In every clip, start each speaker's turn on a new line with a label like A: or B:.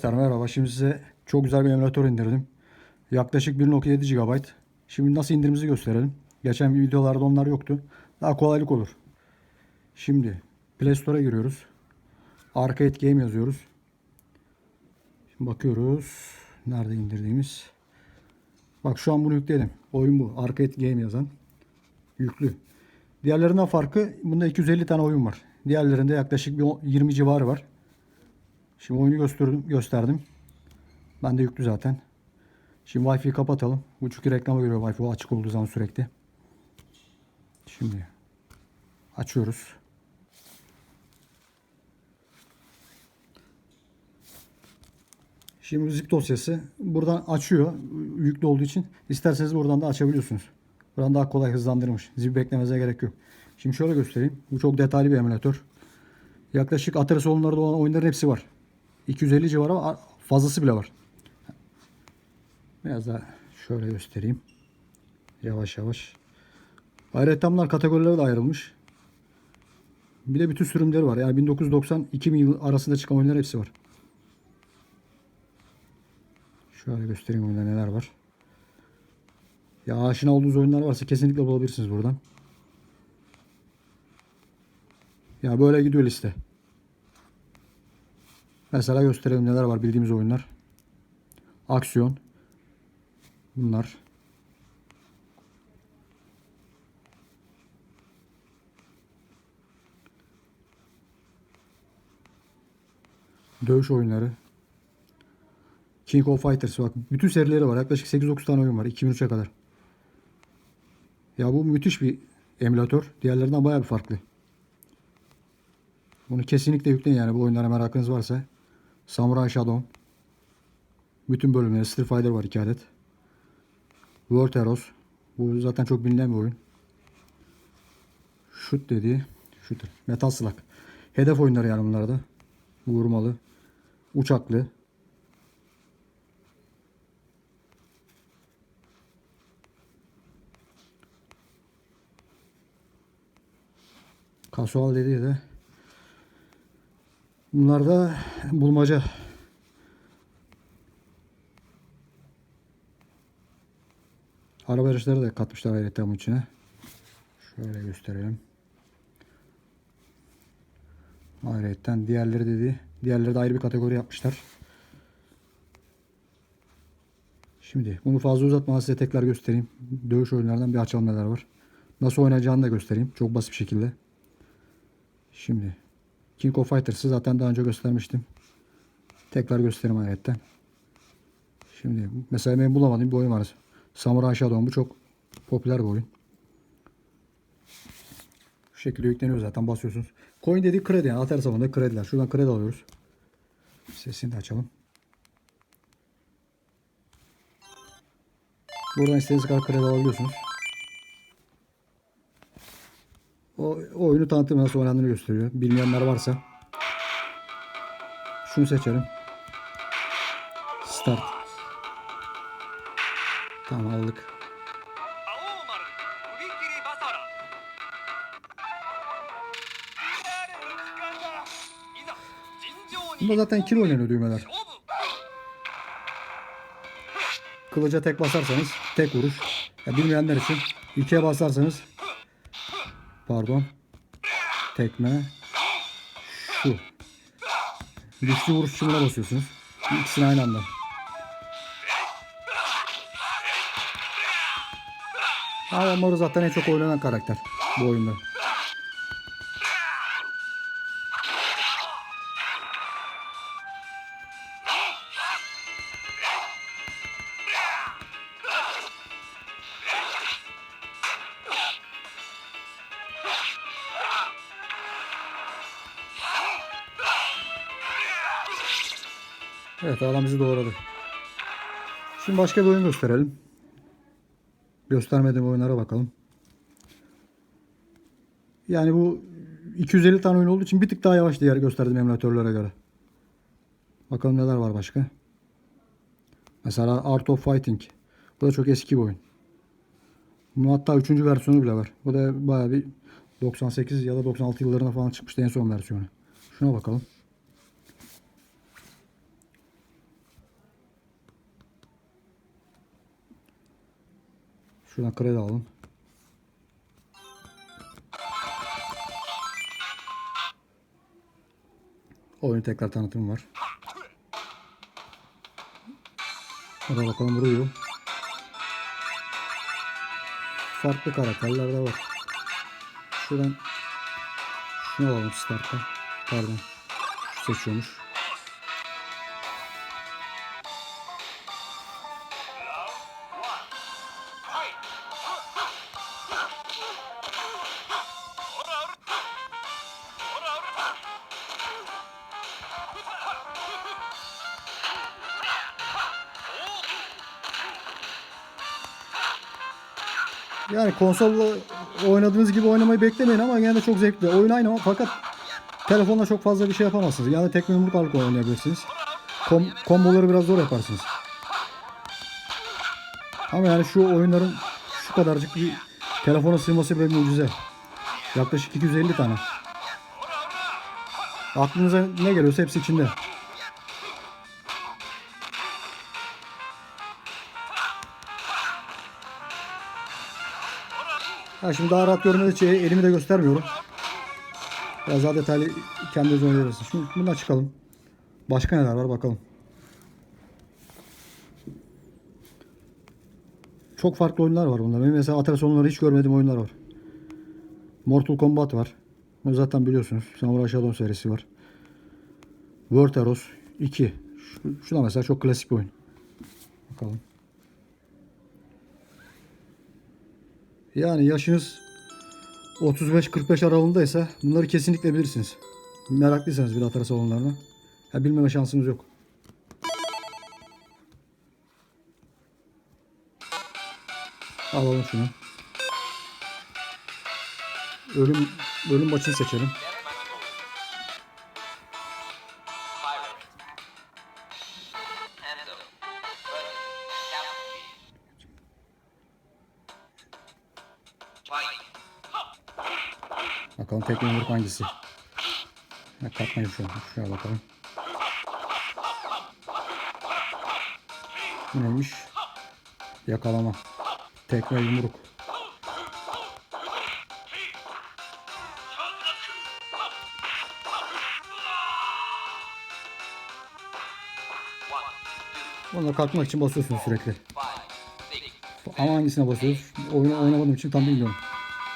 A: Arkadaşlar merhaba. Şimdi size çok güzel bir emülatör indirdim. Yaklaşık 1.7 GB. Şimdi nasıl indirimizi gösterelim. Geçen videolarda onlar yoktu. Daha kolaylık olur. Şimdi Play Store'a giriyoruz. Arcade Game yazıyoruz. Şimdi bakıyoruz. Nerede indirdiğimiz. Bak şu an bunu yükledim. Oyun bu. Arcade Game yazan. Yüklü. Diğerlerinden farkı bunda 250 tane oyun var. Diğerlerinde yaklaşık bir 20 civarı var. Şimdi oyunu gösterdim, gösterdim. Ben de yüklü zaten. Şimdi Wi-Fi'yi kapatalım. Bu çünkü reklama görüyor Wi-Fi açık olduğu zaman sürekli. Şimdi açıyoruz. Şimdi zip dosyası buradan açıyor yüklü olduğu için. İsterseniz buradan da açabiliyorsunuz. Buradan daha kolay hızlandırmış. Zip beklemenize gerek yok. Şimdi şöyle göstereyim. Bu çok detaylı bir emülatör. Yaklaşık Atari salonlarda olan oyunların hepsi var. 250 civarı fazlası bile var. Biraz daha şöyle göstereyim. Yavaş yavaş. Bunlar kategorilere de ayrılmış. Bir de bütün sürümleri var. Yani 1990-2000 yıl arasında çıkan oyunlar hepsi var. Şöyle göstereyim oyunda neler var. Ya aşina olduğunuz oyunlar varsa kesinlikle bulabilirsiniz buradan. Ya böyle gidiyor liste. Mesela gösterelim neler var bildiğimiz oyunlar. Aksiyon. Bunlar. Dövüş oyunları. King of Fighters bak bütün serileri var. Yaklaşık 8-9 tane oyun var 2003'e kadar. Ya bu müthiş bir emülatör. Diğerlerinden bayağı bir farklı. Bunu kesinlikle yükleyin yani bu oyunlara merakınız varsa. Samurai Shodown. Bütün bölümleri Street Fighter var 2 adet. World Heroes. Bu zaten çok bilinen bir oyun. Shoot dediği. Shooter. Metal Slug. Hedef oyunları yani bunlar da. Vurmalı. Uçaklı. Kasual dediği de Bunlar da bulmaca. Araba yarışları da katmışlar ayrıca bunun içine. Şöyle gösterelim. Ayrıca diğerleri dedi. Diğerleri de ayrı bir kategori yapmışlar. Şimdi bunu fazla uzatmadan size tekrar göstereyim. Dövüş oyunlarından bir açalım neler var. Nasıl oynayacağını da göstereyim. Çok basit bir şekilde. Şimdi King of Fighters'ı zaten daha önce göstermiştim. Tekrar göstereyim ayetten. Şimdi mesela benim bulamadığım bir oyun var. Samurai Shodown bu çok popüler bir oyun. Şu şekilde yükleniyor zaten basıyorsunuz. Coin dediği kredi yani Atari zamanında krediler. Şuradan kredi alıyoruz. Sesini de açalım. Buradan istediğiniz kadar kredi alabiliyorsunuz. O, o oyunu tanıtım nasıl oynandığını gösteriyor. Bilmeyenler varsa. Şunu seçelim. Start. Tamam aldık. Bunda zaten kil oynanıyor düğmeler. Kılıca tek basarsanız tek vuruş. Ya bilmeyenler için ikiye basarsanız pardon tekme şu güçlü vuruş çimine basıyorsunuz. İkisini aynı anda. Adamları zaten en çok oynanan karakter bu oyunda. Evet adam bizi doğradı. Şimdi başka bir oyun gösterelim. Göstermediğim oyunlara bakalım. Yani bu 250 tane oyun olduğu için bir tık daha yavaş diğer gösterdiğim emülatörlere göre. Bakalım neler var başka. Mesela Art of Fighting. Bu da çok eski bir oyun. Bunun hatta 3. versiyonu bile var. Bu da bayağı bir 98 ya da 96 yıllarına falan çıkmıştı en son versiyonu. Şuna bakalım. Şuradan kredi alalım. Oyun tekrar tanıtım var. Hadi bakalım vuruyor. Farklı karakterler de var. Şuradan şunu alalım start'a. Pardon. Şu seçiyormuş. Yani konsolla oynadığınız gibi oynamayı beklemeyin ama yine de çok zevkli. Oyun aynı ama fakat telefonla çok fazla bir şey yapamazsınız. Yani tek alıp oynayabilirsiniz. Kom komboları biraz zor yaparsınız. Ama yani şu oyunların şu kadarcık bir telefona sığması bir mucize. Yaklaşık 250 tane. Aklınıza ne geliyorsa hepsi içinde. Ha şimdi daha rahat görmeniz için elimi de göstermiyorum. Biraz daha detaylı kendiniz oynayabilirsiniz. Şimdi bundan çıkalım. Başka neler var bakalım. Çok farklı oyunlar var bunlar. Benim mesela Atari sonları hiç görmediğim oyunlar var. Mortal Kombat var. Bunu zaten biliyorsunuz. Samurai Shodown serisi var. World Heroes 2. Şu, şu da mesela çok klasik bir oyun. Bakalım. Yani yaşınız 35-45 aralığındaysa bunları kesinlikle bilirsiniz. Meraklıysanız bir Atari salonlarına. Ha, bilmeme şansınız yok. Alalım şunu. Ölüm ölüm maçını seçelim. Bakalım tek yumruk hangisi? Ha, katmayın şu an. Şuraya bakalım. Bu neymiş? Yakalama. Tekme yumruk. Buna kalkmak için basıyorsunuz sürekli. Ama hangisine basıyoruz? Oyunu oynamadığım için tam bilmiyorum.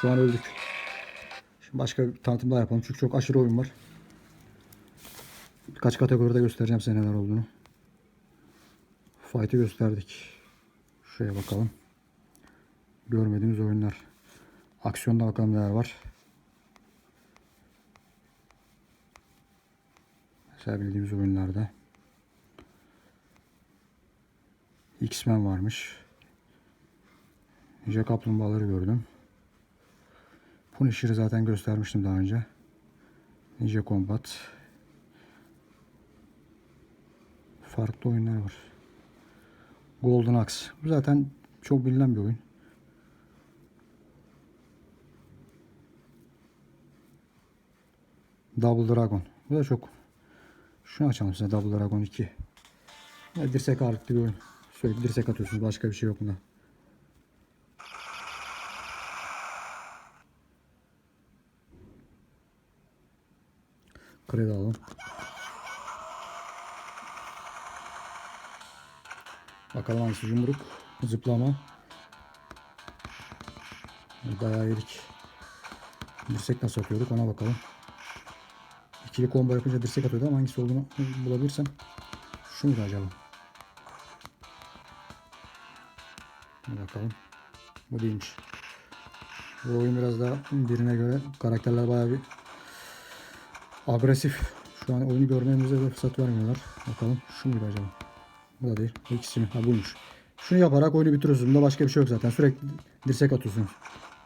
A: Şu an öldük. Şimdi başka bir tanıtım daha yapalım. Çünkü çok aşırı oyun var. Kaç kategoride göstereceğim size neler olduğunu. Fight'ı gösterdik. Şuraya bakalım. Görmediğimiz oyunlar. Aksiyonda bakalım neler var. Mesela bildiğimiz oyunlarda. X-Men varmış. Ninja kaplumbağaları gördüm. Punisher'ı zaten göstermiştim daha önce. Ninja Combat. Farklı oyunlar var. Golden Axe. Bu zaten çok bilinen bir oyun. Double Dragon. Bu da çok. Şunu açalım size Double Dragon 2. Ya dirsek ağırlıklı bir oyun. Sürekli dirsek atıyorsunuz. Başka bir şey yok bunda. Kredi alalım. Bakalım hangisi yumruk, zıplama. Bayağı yedik. Dirsek nasıl atıyorduk ona bakalım. İkili combo yapınca dirsek atıyordu ama hangisi olduğunu bulabilirsem. Şu muydu acaba? Bakalım. Bu değilmiş. Bu oyun biraz daha birine göre karakterler bayağı bir agresif. Şu an oyunu görmemize de fırsat vermiyorlar. Bakalım şu muydu acaba? Bu da değil. Bu mi? Ha buymuş. Şunu yaparak oyunu bitiriyorsunuz. Bunda başka bir şey yok zaten. Sürekli dirsek atıyorsunuz.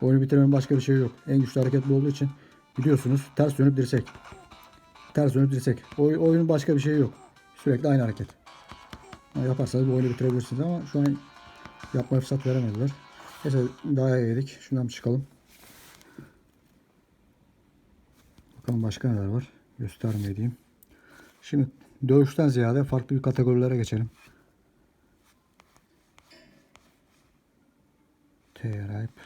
A: Oyunu bitirmenin başka bir şey yok. En güçlü hareket bu olduğu için gidiyorsunuz. Ters dönüp dirsek. Ters dönüp dirsek. Oy, oyunun başka bir şeyi yok. Sürekli aynı hareket. Ha, yaparsanız bu oyunu bitirebilirsiniz ama şu an yapmaya fırsat veremediler. Neyse daha yedik. Şundan çıkalım. Bakalım başka neler var. Göstermediğim. Şimdi dövüşten ziyade farklı bir kategorilere geçelim. T-Ripe.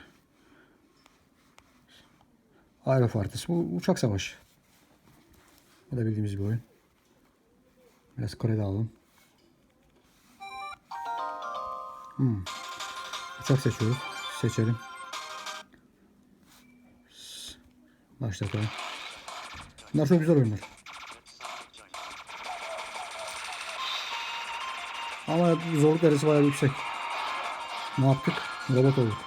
A: Aero Fartis. Bu uçak savaşı. Bu da bildiğimiz bir oyun. Biraz kredi alalım. Hmm. Uçak seçiyoruz. Seçelim. Başlatalım. Bunlar çok güzel oyunlar. Ama zorluk derecesi bayağı yüksek. Ne yaptık? Robot olduk.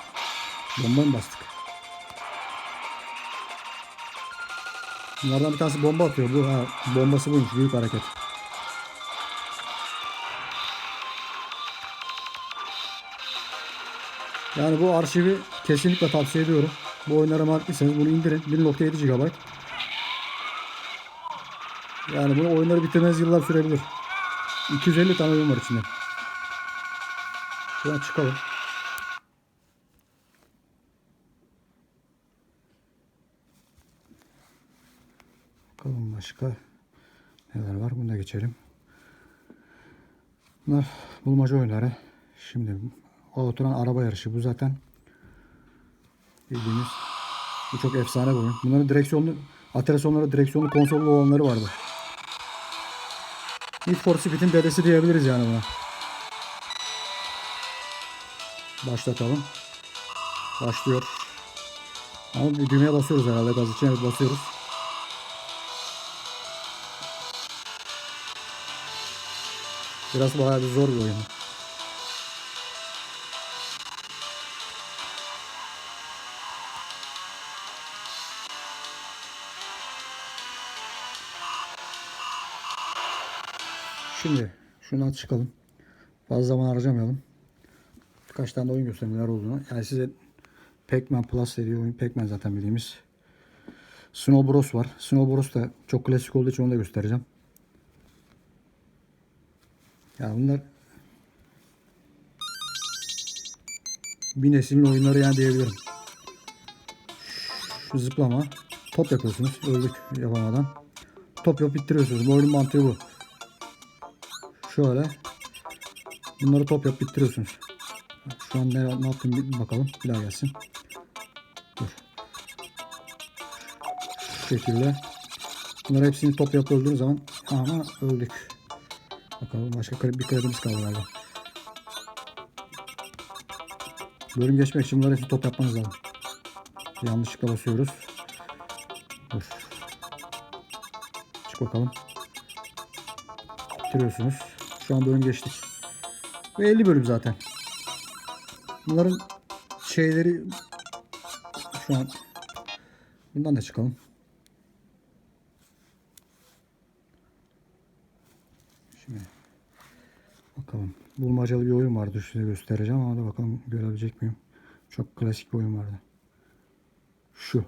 A: Bomba mı bastık? Bunlardan bir tanesi bomba atıyor. Bu ha, bombası buymuş. Büyük hareket. Yani bu arşivi kesinlikle tavsiye ediyorum. Bu oyunlara meraklıysanız bunu indirin. 1.7 GB. Yani bunu oyunları bitirmeniz yıllar sürebilir. 250 tane oyun var içinde. Şuradan çıkalım. Bakalım başka neler var. Bunu da geçelim. Bunlar bulmaca oyunları. Şimdi o oturan araba yarışı. Bu zaten bildiğimiz bu çok efsane bir oyun. Bunların direksiyonlu aterasyonları direksiyonlu konsollu olanları vardı. Need for Speed'in dedesi diyebiliriz yani buna. Başlatalım. Başlıyor. Ama bir düğmeye basıyoruz herhalde gaz için. Evet basıyoruz. Biraz bayağı bir zor bir oyun. Şimdi şundan çıkalım. Fazla zaman harcamayalım. Birkaç tane de oyun göstereyim neler olduğunu. Yani size Pac-Man Plus dediği oyun. Pac-Man zaten bildiğimiz. Snow Bros var. Snow Bros da çok klasik olduğu için onu da göstereceğim. Ya bunlar bir neslin oyunları yani diyebilirim. Şu zıplama. Top yapıyorsunuz. Öldük yapamadan. Top yapıp bittiriyorsunuz. Bu oyunun mantığı bu. Şöyle. Bunları top yapıp bittiriyorsunuz. Şu an ne, ne yaptım bir bakalım. Bir daha gelsin. Dur. Şu şekilde. Bunları hepsini top yapıp öldüğünüz zaman ama öldük. Bakalım başka bir kredimiz kaldı galiba. Bölüm geçmek için bunları hepsini top yapmanız lazım. Yanlışlıkla basıyoruz. Dur. Çık bakalım. Bitiriyorsunuz. Şu an bölüm geçtik. Ve 50 bölüm zaten. Bunların şeyleri şu an bundan da çıkalım. Şimdi bakalım. Bulmacalı bir oyun vardı size göstereceğim ama da bakalım görebilecek miyim? Çok klasik bir oyun vardı. Şu.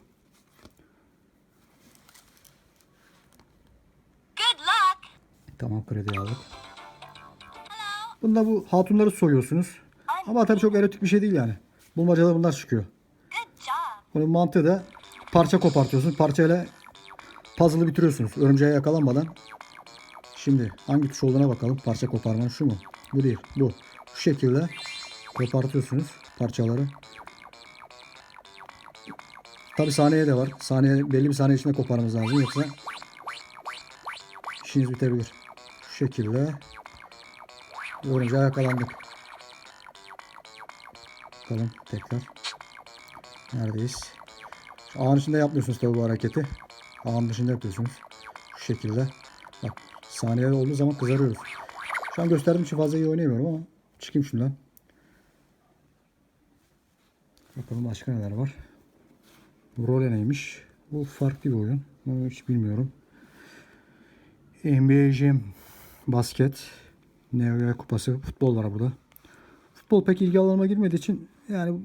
A: Tamam kredi aldık. Bunda bu hatunları soyuyorsunuz. Ama tabii çok erotik bir şey değil yani. Bulmacada bunlar çıkıyor. Bunun mantığı da parça kopartıyorsunuz. Parçayla puzzle'ı bitiriyorsunuz. Örümceğe yakalanmadan. Şimdi hangi tuş olduğuna bakalım. Parça koparma şu mu? Bu değil. Bu. Şu şekilde kopartıyorsunuz parçaları. Tabi saniye de var. Saniye belli bir saniye içinde koparmanız lazım. Yoksa işiniz bitebilir. Şu şekilde örümceğe yakalandık. Bakalım tekrar. Neredeyiz? Şu ağın içinde yapmıyorsunuz tabi bu hareketi. Ağın dışında yapıyorsunuz. Şu şekilde. Bak saniyede olduğu zaman kızarıyoruz. Şu an gösterdiğim için fazla iyi oynayamıyorum ama çıkayım şundan. Bakalım başka neler var. Role neymiş? Bu farklı bir oyun. Bunu hiç bilmiyorum. NBA Jam basket. Geo kupası. Futbol var burada. Futbol pek ilgi alanıma girmediği için yani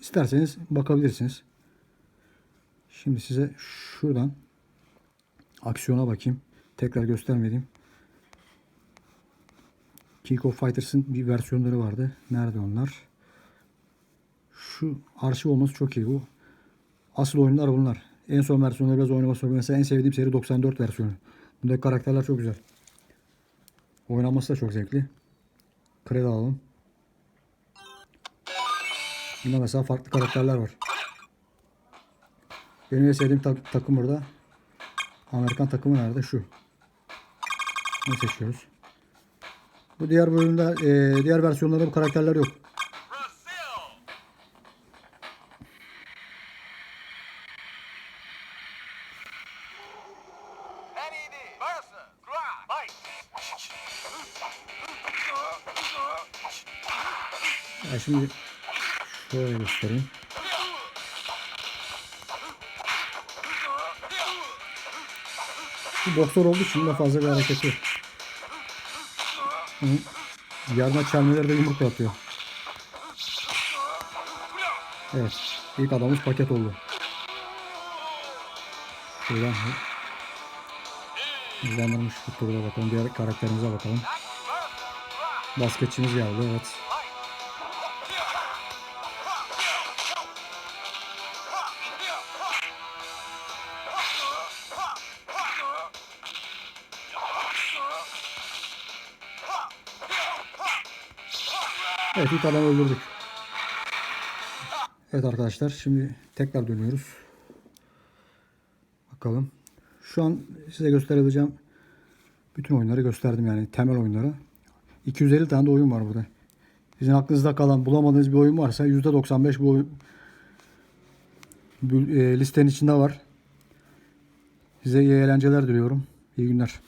A: isterseniz bakabilirsiniz. Şimdi size şuradan aksiyona bakayım. Tekrar göstermediğim. King of Fighters'ın bir versiyonları vardı. Nerede onlar? Şu arşiv olması çok iyi. Bu asıl oyunlar bunlar. En son versiyonları biraz oynaması mesela en sevdiğim seri 94 versiyonu. Bundaki karakterler çok güzel. Oynaması da çok zevkli. Kredi alalım. Bunda mesela farklı karakterler var. Benim en sevdiğim tak- takım burada. Amerikan takımı nerede? Şu. Ne seçiyoruz? Bu diğer bölümde, e, diğer versiyonlarda bu karakterler yok. Şimdi şöyle göstereyim. Bu boksör olduğu için de fazla bir hareketi yok. Yarına çelmeleri de yumrukla atıyor. Evet. ilk adamımız paket oldu. Şuradan hızlandırmış bir turda bakalım. Diğer karakterimize bakalım. Basketçimiz geldi. Evet. Evet ilk adamı öldürdük. Evet arkadaşlar şimdi tekrar dönüyoruz. Bakalım. Şu an size gösterebileceğim bütün oyunları gösterdim yani temel oyunları. 250 tane de oyun var burada. Sizin aklınızda kalan bulamadığınız bir oyun varsa %95 bu oyun e, listenin içinde var. Size iyi eğlenceler diliyorum. İyi günler.